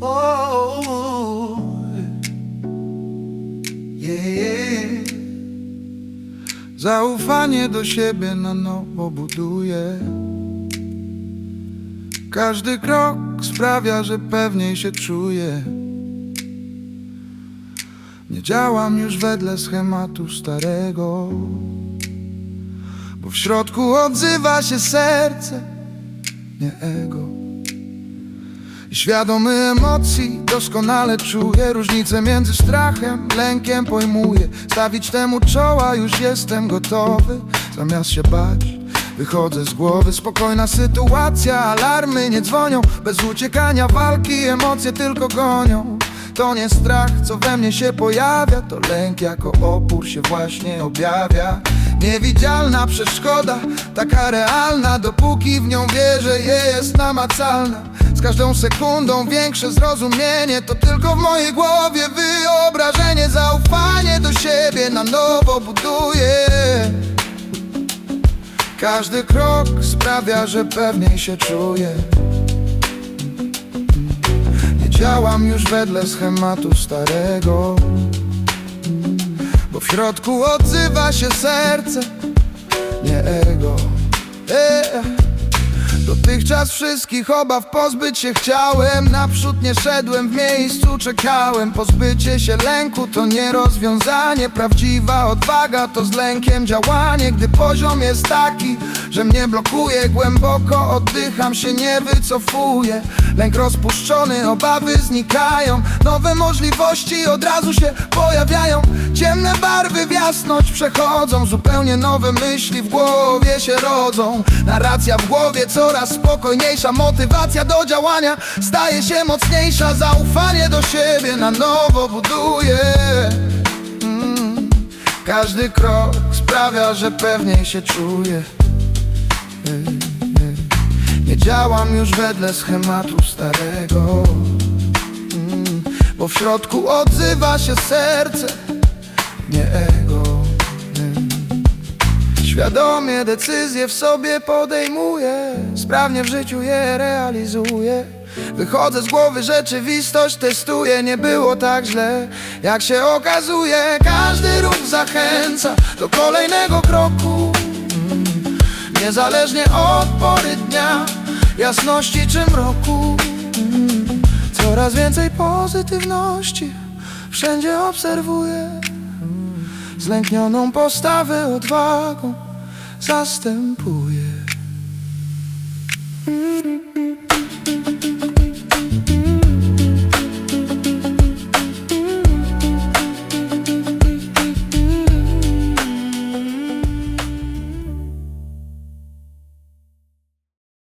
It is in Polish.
Oh, Zaufanie do siebie na nowo buduje. Każdy krok sprawia, że pewniej się czuję. Nie działam już wedle schematu starego, bo w środku odzywa się serce, nie ego. Świadomy emocji doskonale czuję Różnicę między strachem, lękiem pojmuję. Stawić temu czoła już jestem gotowy. Zamiast się bać Wychodzę z głowy, spokojna sytuacja Alarmy nie dzwonią. Bez uciekania walki emocje tylko gonią. To nie strach, co we mnie się pojawia. To lęk jako opór się właśnie objawia. Niewidzialna przeszkoda, taka realna. Dopóki w nią wierzę, jest namacalna Z każdą sekundą większe zrozumienie To tylko w mojej głowie wyobrażenie. Zaufanie do siebie na nowo buduję każdy krok sprawia, że pewniej się czuję. Nie działam już wedle schematu starego Bo w środku odzywa się serce, nie ego. E. Dotychczas wszystkich obaw pozbyć się chciałem. Naprzód nie szedłem, w miejscu czekałem. Pozbycie się lęku to nie rozwiązanie. Prawdziwa odwaga to z lękiem działanie. Gdy poziom jest taki, że mnie blokuje. Głęboko oddycham się, nie wycofuję. Lęk rozpuszczony, obawy znikają. Nowe możliwości od razu się pojawiają. Ciemne barwy w jasność przechodzą. Zupełnie nowe myśli w głowie się rodzą. Narracja w głowie coraz spokojniejsza. Motywacja do działania staje się mocniejsza. Zaufanie do siebie na nowo buduje. Mm. Każdy krok sprawia, że pewniej się czuję Nie działam już wedle schematu starego mm. Bo w środku odzywa się serce nie ego nie. Świadomie decyzje w sobie podejmuję Sprawnie w życiu je realizuję Wychodzę z głowy, rzeczywistość testuję Nie było tak źle, jak się okazuje Każdy ruch zachęca do kolejnego kroku Mm. Niezależnie od pory dnia Jasności czy mroku. Coraz więcej pozytywności Wszędzie obserwuję Zlęknioną postawę odwagą zastępuje.